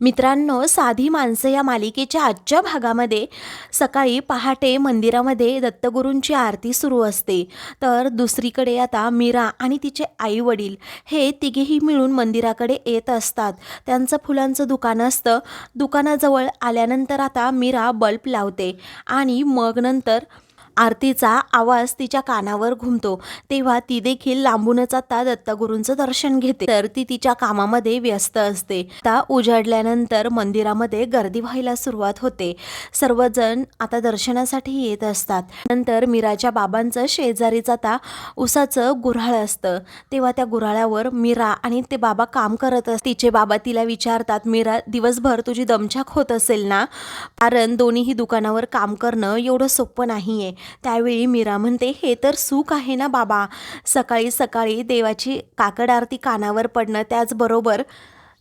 मित्रांनो साधी माणसं या मालिकेच्या आजच्या भागामध्ये सकाळी पहाटे मंदिरामध्ये दत्तगुरूंची आरती सुरू असते. तर दुसरीकडे आता मीरा आणि तिचे आई वडील हे तिघेही मिळून मंदिराकडे येत असतात. त्यांचं फुलांचं दुकान असतं. दुकानाजवळ आल्यानंतर आता मीरा बल्ब लावते आणि मग नंतर आरतीचा आवाज तिच्या कानावर घुमतो. तेव्हा ती देखील लांबूनच आता दत्तगुरूंचं दर्शन घेते. तर ती तिच्या कामामध्ये व्यस्त असते. आता उजाडल्यानंतर मंदिरामध्ये गर्दी व्हायला सुरुवात होते. सर्वजण आता दर्शनासाठी येत असतात. नंतर मीराच्या बाबांचं शेजारीच आता उसाचं गुऱ्हाळ असतं. तेव्हा त्या गुऱ्हाळ्यावर मीरा आणि ते बाबा काम करत असत तिचे बाबा तिला विचारतात मीरा दिवसभर तुझी दमछाक होत असेल ना? कारण दोन्हीही दुकानावर काम करणं एवढं सोपं नाही आहे त्यावेळी मीरा म्हणते हे तर सुख आहे ना बाबा. सकाळी सकाळी देवाची काकड आरती कानावर पडणं त्याचबरोबर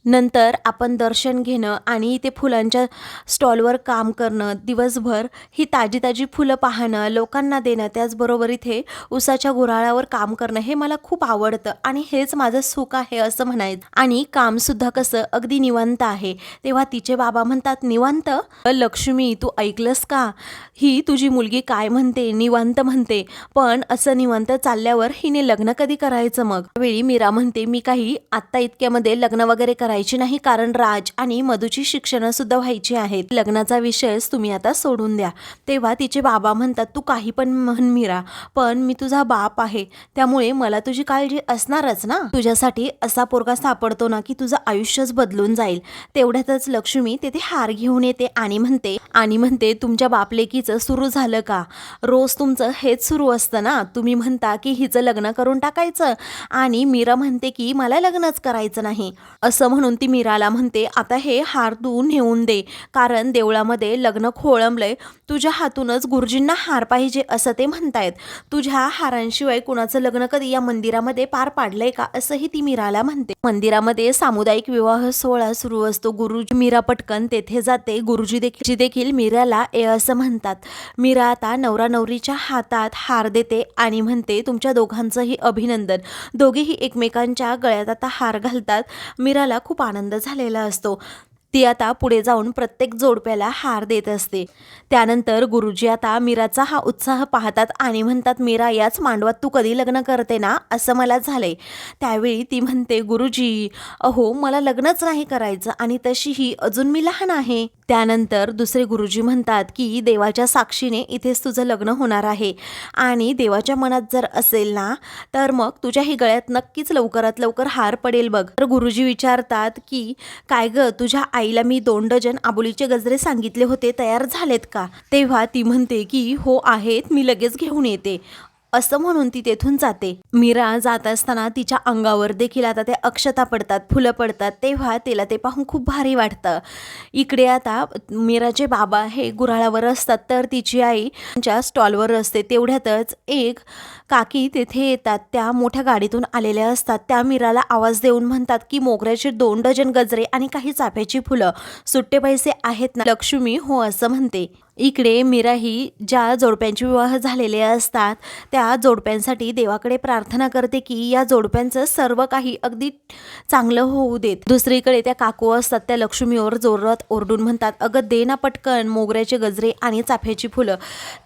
नंतर आपण दर्शन घेणं आणि इथे फुलांच्या स्टॉलवर काम करणं दिवसभर ही ताजी ताजी फुलं पाहणं लोकांना देणं त्याचबरोबर इथे उसाच्या गुराळावर काम करणं हे मला खूप आवडतं आणि हेच माझं सुख आहे असं म्हणायचं. आणि कामसुद्धा कसं अगदी निवांत आहे. तेव्हा तिचे बाबा म्हणतात निवांत? लक्ष्मी तू ऐकलंस का? ही तुझी मुलगी काय म्हणते? निवांत म्हणते. पण असं निवांत चालल्यावर हिने लग्न कधी करायचं मग? वेळी मीरा म्हणते मी काही आत्ता इतक्यामध्ये लग्न वगैरे करायचं नाही कारण राज आणि मधूची शिक्षणं सुद्धा व्हायची आहेत. लग्नाचा विषयच तुम्ही आता सोडून द्या. तेव्हा तिचे बाबा म्हणतात तू काही पण म्हण मीरा पण मी तुझा बाप आहे. त्यामुळे मला तुझी काळजी असणारच ना? तुझ्यासाठी असा पोरगा सापडतो ना की तुझं आयुष्यच बदलून जाईल. तेवढ्यातच लक्ष्मी तेथे हार घेऊन येते आणि म्हणते आणि म्हणते तुमच्या बापलेकीचं सुरू झालं का? रोज तुमचं हेच सुरू असतं ना? तुम्ही म्हणता की हिचं लग्न करून टाकायचं आणि मीरा म्हणते की मला लग्नच करायचं नाही. असं म्हणून म्हणून ती मीराला म्हणते आता हे हार तू नेऊन दे कारण देवळामध्ये लग्न खोळंबलंय. तुझ्या हातूनच गुरुजींना हार पाहिजे असं ते म्हणतायत. तुझ्या हारांशिवाय कुणाचं लग्न कधी या मंदिरामध्ये पार पाडलंय का? असंही ती मीराला म्हणते. मंदिरामध्ये सामुदायिक विवाह सोहळा सुरू असतो. गुरुजी मीरा पटकन तेथे जाते. गुरुजी देखील देखील मीराला ए असं म्हणतात. मीरा आता नवरा नवरीच्या हातात हार देते आणि म्हणते तुमच्या दोघांचंही अभिनंदन. दोघेही एकमेकांच्या गळ्यात आता हार घालतात. मीराला खूप खूप आनंद झालेला असतो. ती आता पुढे जाऊन प्रत्येक जोडप्याला हार देत असते. त्यानंतर गुरुजी आता मीराचा हा उत्साह पाहतात आणि म्हणतात मीरा याच मांडवात तू कधी लग्न करते ना? असं मला झालंय. त्यावेळी ती म्हणते गुरुजी अहो मला लग्नच नाही करायचं आणि तशीही अजून मी लहान आहे. त्यानंतर दुसरे गुरुजी म्हणतात की देवाच्या साक्षीने इथेच तुझं लग्न होणार आहे आणि देवाच्या मनात जर असेल ना तर मग तुझ्याही गळ्यात नक्कीच लवकरात लवकर हार पडेल बघ. तर गुरुजी विचारतात की काय ग तुझ्या आईला मी दोन डजन आबोलीचे गजरे सांगितले होते तयार झालेत का? तेव्हा ती म्हणते की हो आहेत. मी लगेच घेऊन येते. असं म्हणून ती तेथून जाते. मीरा जात असताना तिच्या अंगावर देखील आता ते अक्षता पडतात फुलं पडतात तेव्हा तिला ते पाहून खूप भारी वाटतं. इकडे आता मीराचे बाबा हे गुऱ्हाळावर असतात तर तिची आई त्यांच्या स्टॉलवर असते. तेवढ्यातच एक काकी तेथे येतात त्या मोठ्या गाडीतून आलेल्या असतात. त्या मीराला आवाज देऊन म्हणतात की मोगऱ्याचे दोन डझन गजरे आणि काही चाफ्याची फुलं. सुट्टे पैसे आहेत ना लक्ष्मी हो असं म्हणते. इकडे मीरा ही ज्या जोडप्यांचे विवाह झालेले असतात त्या जोडप्यांसाठी देवाकडे प्रार्थना करते की या जोडप्यांचं सर्व काही अगदी चांगलं होऊ देत. दुसरीकडे त्या काकू असतात त्या लक्ष्मीवर जोरात ओरडून म्हणतात अगं दे ना पटकन मोगऱ्याचे गजरे आणि चाफ्याची फुलं.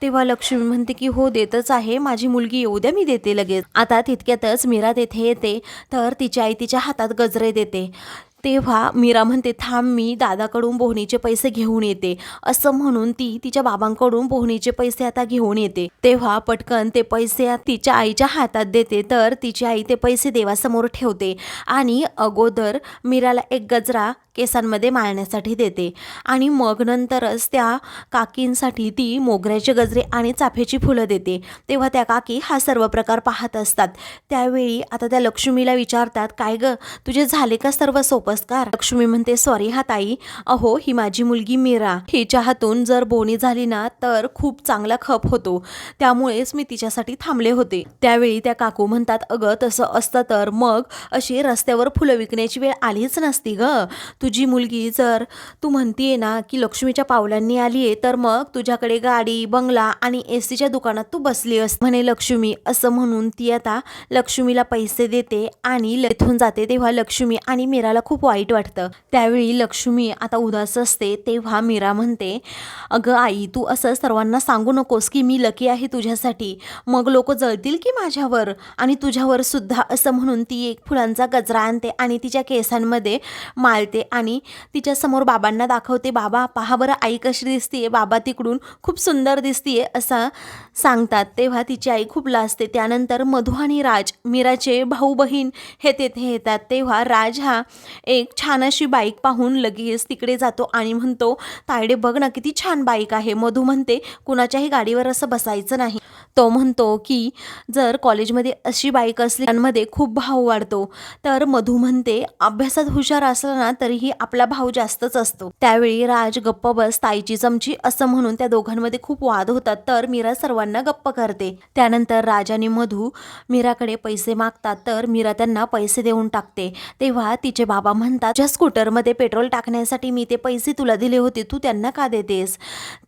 तेव्हा लक्ष्मी म्हणते की हो देतच आहे माझी मुलगी येऊ द्या मी देते लगेच. आता तितक्यातच मीरा तेथे येते तर तिची आई तिच्या हातात गजरे देते. तेव्हा मीरा म्हणते थांब मी दादाकडून बोहणीचे पैसे घेऊन येते. असं म्हणून ती तिच्या बाबांकडून बोहणीचे पैसे आता घेऊन येते. तेव्हा पटकन ते पैसे तिच्या आईच्या हातात देते तर तिची आई ते पैसे देवासमोर ठेवते आणि अगोदर मीराला एक गजरा केसांमध्ये माळण्यासाठी देते. आणि मग नंतरच त्या काकींसाठी ती मोगऱ्याचे गजरे आणि चाफेची फुलं देते. तेव्हा त्या काकी हा सर्व प्रकार पाहत असतात. त्यावेळी आता त्या लक्ष्मीला विचारतात काय ग तुझे झाले का सर्व सोपस्कार लक्ष्मी म्हणते सॉरी हा ताई. अहो ही माझी मुलगी मीरा. हिच्या हातून जर बोनी झाली ना तर खूप चांगला खप होतो. त्यामुळेच मी तिच्यासाठी थांबले होते. त्यावेळी त्या काकू म्हणतात अगं तसं असतं तर मग अशी रस्त्यावर फुलं विकण्याची वेळ आलीच नसती ग. तुझी मुलगी जर तू म्हणतीये ना की लक्ष्मीच्या पावलांनी आली आहे तर मग तुझ्याकडे गाडी बंगला आणि एस सीच्या दुकानात तू बसली अस म्हणे लक्ष्मी. असं म्हणून ती आता लक्ष्मीला पैसे देते आणि तिथून जाते तेव्हा लक्ष्मी आणि मीराला खूप खूप वाईट वाटतं. त्यावेळी लक्ष्मी आता उदास असते तेव्हा मीरा म्हणते अगं आई तू असं सर्वांना सांगू नकोस की मी लकी आहे तुझ्यासाठी. मग लोक जळतील की माझ्यावर? आणि तुझ्यावर सुद्धा असं म्हणून ती एक फुलांचा गजरा आणते आणि तिच्या केसांमध्ये माळते आणि तिच्यासमोर बाबांना दाखवते बाबा पहा बरं आई कशी दिसतीये. बाबा तिकडून खूप सुंदर दिसतीये असं सांगतात. तेव्हा तिची आई खूप लाजते. त्यानंतर मधु आणि राज मीराचे भाऊ बहीण हे तेथे येतात. तेव्हा राज हा एक छान अशी बाईक पाहून लगेच तिकडे जातो आणि म्हणतो तायडे बघ ना किती छान बाईक आहे. मधू म्हणते कुणाच्याही गाडीवर असं बसायचं नाही. तो म्हणतो की जर कॉलेजमध्ये अशी बाईक असली त्यांमध्ये खूप भाव वाढतो. तर मधू म्हणते अभ्यासात हुशार असला ना तरीही आपला भाव जास्तच असतो. त्यावेळी राज गप्प बस ताईची चमची असं म्हणून त्या दोघांमध्ये खूप वाद होतात तर मीरा सर्वांना गप्प करते. त्यानंतर राज आणि मधू मीराकडे पैसे मागतात तर मीरा त्यांना पैसे देऊन टाकते. तेव्हा तिचे बाबा म्हणतात ज्या स्कूटरमध्ये पेट्रोल टाकण्यासाठी मी ते पैसे तुला दिले होते तू त्यांना का देतेस?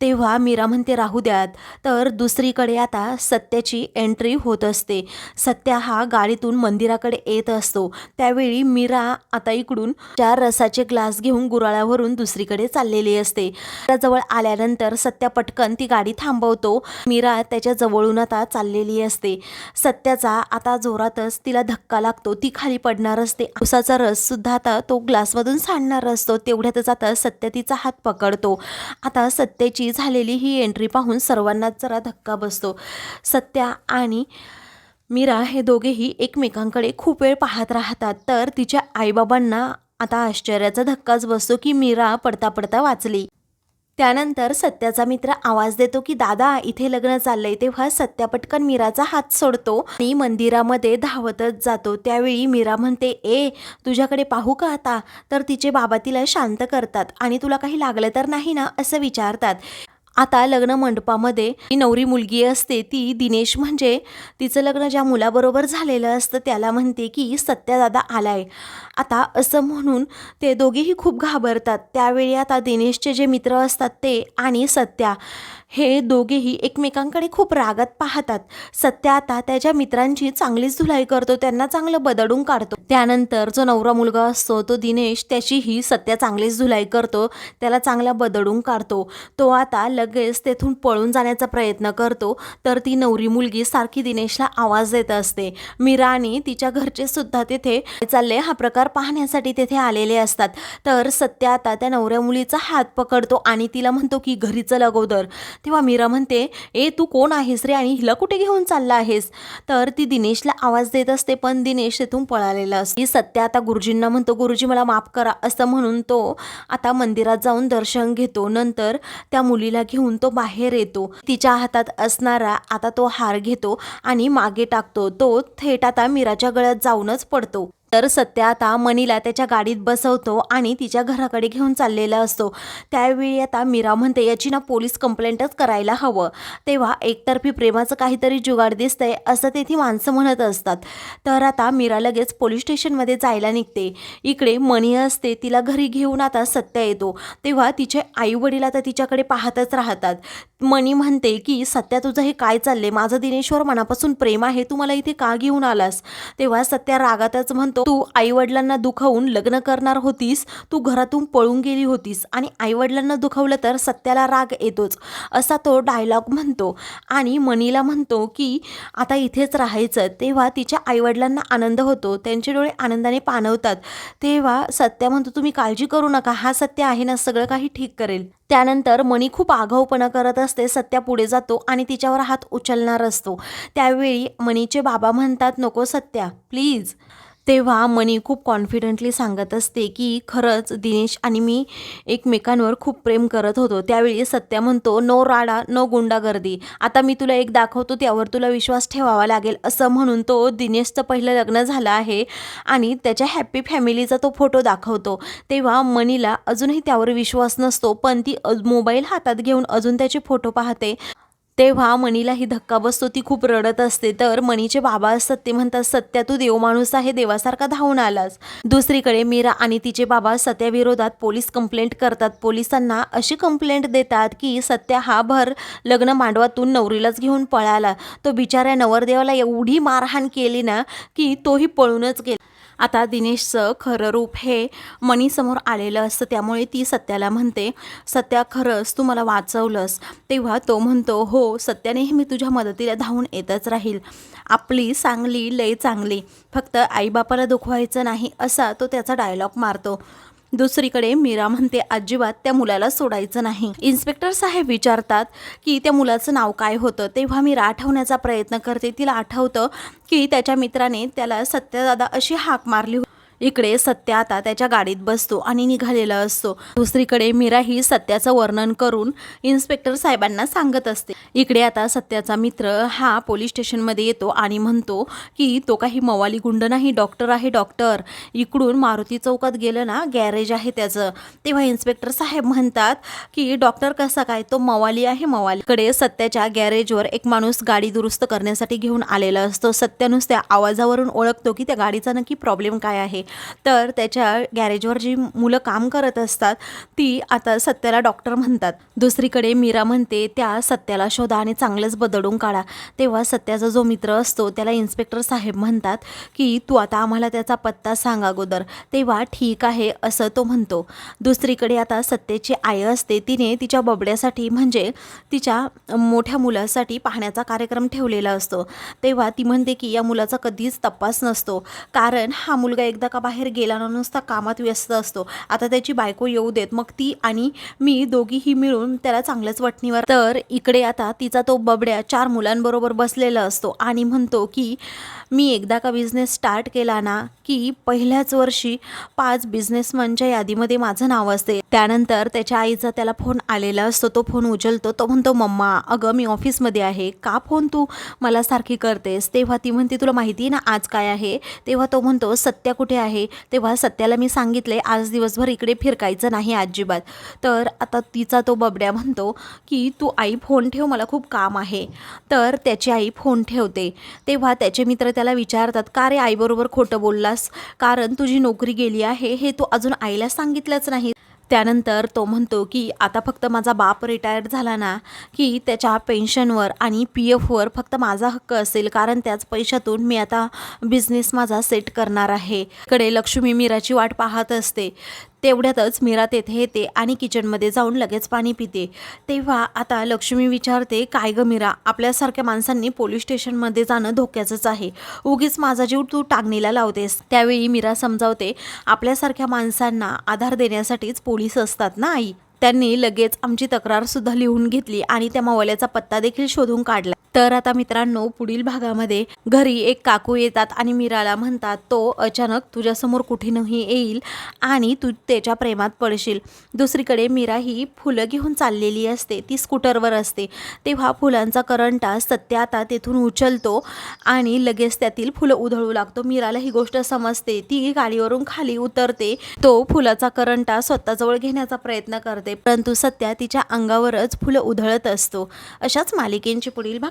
तेव्हा मीरा म्हणते राहू द्यात. तर दुसरीकडे आता सत्याची एंट्री होत असते. सत्या हा गाडीतून मंदिराकडे येत असतो. त्यावेळी मीरा आता इकडून चार रसाचे ग्लास घेऊन गुराळावरून दुसरीकडे चाललेली असते. त्याजवळ आल्यानंतर सत्या पटकन ती गाडी थांबवतो. मीरा त्याच्या जवळून आता चाललेली असते. सत्याचा आता जोरातच तिला धक्का लागतो. ती खाली पडणार असते. उसाचा रस सुद्धा आता तो ग्लासमधून सांडणार असतो. तेवढ्यातच आता सत्य तिचा हात पकडतो. आता सत्याची झालेली ही एंट्री पाहून सर्वांनाच जरा धक्का बसतो. सत्या आणि मीरा हे दोघेही एकमेकांकडे खूप वेळ पाहत राहतात. तर तिच्या आईबाबांना आता आश्चर्याचा धक्काच बसतो की मीरा पडता पडता वाचली. त्यानंतर सत्याचा मित्र आवाज देतो की दादा इथे लग्न चाललंय. तेव्हा सत्या पटकन मीराचा हात सोडतो आणि मंदिरामध्ये धावतच जातो. त्यावेळी मीरा म्हणते ए तुझ्याकडे पाहू का आता? तर तिचे बाबा तिला शांत करतात आणि तुला काही लागलं तर नाही ना असं विचारतात. आता लग्न मंडपामध्ये नवरी मुलगी असते ती दिनेश म्हणजे तिचं लग्न ज्या मुलाबरोबर झालेलं असतं त्याला म्हणते की सत्या दादा आलाय. आता असं म्हणून ते दोघेही खूप घाबरतात. त्यावेळी आता दिनेशचे जे मित्र असतात ते आणि सत्या. हे दोघेही एकमेकांकडे खूप रागात पाहतात. सत्या आता त्याच्या मित्रांची चांगलीच धुलाई करतो त्यांना चांगलं बदडून काढतो. त्यानंतर जो नवरा मुलगा असतो तो दिनेश त्याचीही सत्या चांगलीच धुलाई करतो त्याला चांगला बदडून काढतो. तो आता लगेच तेथून पळून जाण्याचा प्रयत्न करतो तर ती नवरी मुलगी सारखी दिनेशला आवाज देत असते. मीरा आणि तिच्या घरचे सुद्धा तेथे चालले हा प्रकार पाहण्यासाठी तेथे आलेले असतात. तर सत्या आता त्या नवऱ्या मुलीचा हात पकडतो आणि तिला म्हणतो की घरी चल अगोदर. तेव्हा मीरा म्हणते ए तू कोण आहेस रे? आणि हिला कुठे घेऊन चालला आहेस? तर ती दिनेशला आवाज देत असते पण दिनेश तिथून पळालेला असते. सत्य सत्या आता गुरुजींना म्हणतो गुरुजी मला माफ करा असं म्हणून तो आता मंदिरात जाऊन दर्शन घेतो. नंतर त्या मुलीला घेऊन तो बाहेर येतो. तिच्या हातात असणारा आता तो हार घेतो आणि मागे टाकतो. तो थेट आता मीराच्या गळ्यात जाऊनच पडतो. तर सत्या आता मनीला त्याच्या गाडीत बसवतो आणि तिच्या घराकडे घेऊन चाललेला असतो. त्यावेळी आता मीरा म्हणते याची ना पोलीस कंप्लेंटच करायला हवं. तेव्हा एकतर्फी प्रेमाचं काहीतरी जुगाड दिसतंय असं तेथी माणसं म्हणत असतात. तर आता मीरा लगेच पोलीस स्टेशनमध्ये जायला निघते. इकडे मणी असते तिला घरी घेऊन आता सत्या येतो. तेव्हा तिचे आई वडील आता तिच्याकडे पाहतच राहतात. मणी म्हणते की सत्या तुझं हे काय चाललंय? माझं दिनेश्वर मनापासून प्रेम आहे. तू मला इथे का घेऊन आलास? तेव्हा सत्या रागातच म्हणतो तू आईवडिलांना दुखावून लग्न करणार होतीस. तू घरातून पळून गेली होतीस. आणि आईवडिलांना दुखवलं तर सत्याला राग येतोच. असा तो डायलॉग म्हणतो. आणि मनीला म्हणतो की आता इथेच राहायचं. तेव्हा तिच्या आईवडिलांना आनंद होतो. त्यांचे डोळे आनंदाने पाणवतात तेव्हा सत्या म्हणतो तुम्ही काळजी करू नका. हा सत्य आहे ना सगळं काही ठीक करेल. त्यानंतर मणी खूप आगाऊपणा करत असते. सत्या पुढे जातो आणि तिच्यावर हात उचलणार असतो. त्यावेळी मणीचे बाबा म्हणतात नको सत्या प्लीज. तेव्हा मनी खूप कॉन्फिडंटली सांगत असते की खरंच दिनेश आणि मी एकमेकांवर खूप प्रेम करत होतो. त्यावेळी सत्या म्हणतो नो राडा नो गुंडागर्दी. आता मी तुला एक दाखवतो त्यावर तुला विश्वास ठेवावा लागेल. असं म्हणून तो दिनेशचं पहिलं लग्न झालं आहे आणि त्याच्या हॅप्पी फॅमिलीचा तो फोटो दाखवतो. तेव्हा मनीला अजूनही त्यावर विश्वास नसतो पण ती अज- मोबाईल हातात घेऊन अजून त्याचे फोटो पाहते. तेव्हा मणीलाही धक्का बसतो ती खूप रडत असते. तर मणीचे बाबा असतात ते म्हणतात सत्या तू देव माणूस आहे देवासारखा धावून आलास. दुसरीकडे मीरा आणि तिचे बाबा सत्याविरोधात पोलीस कंप्लेंट करतात. पोलिसांना अशी कंप्लेंट देतात की सत्या हा भर लग्न मांडवातून नवरीलाच घेऊन पळाला. तो बिचाऱ्या नवरदेवाला एवढी मारहाण केली ना की तोही पळूनच गेला. आता दिनेशचं खरं रूप हे मनीसमोर आलेलं असतं त्यामुळे ती सत्याला म्हणते सत्या खरंच तू मला वाचवलंस. तेव्हा तो म्हणतो हो सत्यानेही मी तुझ्या मदतीला धावून येतच राहील. आपली चांगली लय चांगली. फक्त आईबापाला दुखवायचं नाही असा तो त्याचा डायलॉग मारतो. दुसरीकडे मीरा म्हणते अजिबात त्या मुलाला सोडायचं नाही. इन्स्पेक्टर साहेब विचारतात की त्या मुलाचं नाव काय होतं? तेव्हा मीरा आठवण्याचा प्रयत्न करते. तिला आठवतं की त्याच्या मित्राने त्याला सत्यदादा अशी हाक मारली होती. इकडे सत्या आता त्याच्या गाडीत बसतो आणि निघालेला असतो. दुसरीकडे मीरा ही सत्याचं वर्णन करून इन्स्पेक्टर साहेबांना सांगत असते. इकडे आता सत्याचा मित्र हा पोलीस स्टेशनमध्ये येतो आणि म्हणतो की तो काही मवाली गुंड नाही डॉक्टर आहे डॉक्टर. इकडून मारुती चौकात गेलं ना गॅरेज आहे त्याचं. तेव्हा इन्स्पेक्टर साहेब म्हणतात की डॉक्टर कसा काय? तो मवाली आहे मवालीकडे सत्याच्या गॅरेजवर एक माणूस गाडी दुरुस्त करण्यासाठी घेऊन आलेला असतो. सत्या नुसत्या आवाजावरून ओळखतो की त्या गाडीचा नक्की प्रॉब्लेम काय आहे. तर त्याच्या गॅरेजवर जी मुलं काम करत असतात ती आता सत्याला डॉक्टर म्हणतात. दुसरीकडे मीरा म्हणते त्या सत्याला शोधा आणि चांगलंच बदलून काढा. तेव्हा सत्याचा जो मित्र असतो त्याला इन्स्पेक्टर साहेब म्हणतात की तू आता आम्हाला त्याचा पत्ता सांग अगोदर. तेव्हा ठीक आहे असं तो म्हणतो. दुसरीकडे आता सत्तेची आई असते तिने तिच्या बबड्यासाठी म्हणजे तिच्या मोठ्या मुलासाठी पाहण्याचा कार्यक्रम ठेवलेला असतो. तेव्हा ती म्हणते की या मुलाचा कधीच तपास नसतो. कारण हा मुलगा एकदा का बाहेर गेला ना नुसता कामात व्यस्त असतो. आता त्याची बायको येऊ देत मग ती आणि मी दोघीही मिळून त्याला चांगलंच वटणीवर तर इकडे आता तिचा तो बबड्या चार मुलांबरोबर बसलेला असतो आणि म्हणतो की मी एकदा का बिझनेस स्टार्ट केला ना की पहिल्याच वर्षी पाच बिझनेसमनच्या यादीमध्ये माझं नाव असते. त्यानंतर त्याच्या आईचा त्याला फोन आलेला असतो तो फोन उचलतो तो म्हणतो मम्मा अगं मी ऑफिसमध्ये आहे. का फोन तू मला सारखी करतेस? तेव्हा ती म्हणते तुला माहिती आहे ना आज काय आहे? तेव्हा तो म्हणतो सत्या कुठे आहे? तेव्हा सत्याला मी सांगितले आज दिवसभर इकडे फिरकायचं नाही अजिबात. तर आता तिचा तो बबड्या म्हणतो की तू आई फोन ठेव मला खूप काम आहे. तर त्याची आई फोन ठेवते. तेव्हा त्याचे मित्र त्याला विचारतात का रे आईबरोबर खोटं बोललास? कारण तुझी नोकरी गेली आहे हे तू अजून आईला सांगितलंच नाही. त्यानंतर तो म्हणतो की आता फक्त माझा बाप रिटायर्ड झाला ना की त्याच्या पेन्शनवर आणि पी एफवर फक्त माझा हक्क असेल कारण त्याच पैशातून मी आता बिझनेस माझा सेट करणार आहे. कडे लक्ष्मी मीराची वाट पाहत असते. तेवढ्यातच मीरा तेथे येते आणि किचनमध्ये जाऊन लगेच पाणी पिते. तेव्हा आता लक्ष्मी विचारते काय ग मीरा आपल्यासारख्या माणसांनी पोलीस स्टेशनमध्ये जाणं धोक्याचंच आहे. उगीच माझा जीव तू टांगणीला लावतेस. त्यावेळी मीरा समजावते आपल्यासारख्या माणसांना आधार देण्यासाठीच पोलीस असतात ना आई? त्यांनी लगेच आमची तक्रारसुद्धा लिहून घेतली आणि त्या मवाल्याचा पत्ता देखील शोधून काढला. तर आता मित्रांनो पुढील भागामध्ये घरी एक काकू येतात आणि मीराला म्हणतात तो अचानक तुझ्यासमोर कुठेनही येईल आणि तू त्याच्या प्रेमात पडशील. दुसरीकडे मीरा ही फुलं घेऊन चाललेली असते. ती स्कूटरवर असते. तेव्हा फुलांचा करंटा सत्य आता तेथून उचलतो आणि लगेच त्यातील फुलं उधळू लागतो. मीराला ही गोष्ट समजते. ती गाडीवरून खाली उतरते. तो फुलाचा करंटा स्वतःजवळ घेण्याचा प्रयत्न करते. परंतु सत्या तिच्या अंगावरच फुलं उधळत असतो. अशाच मालिकेंची पुढील भाग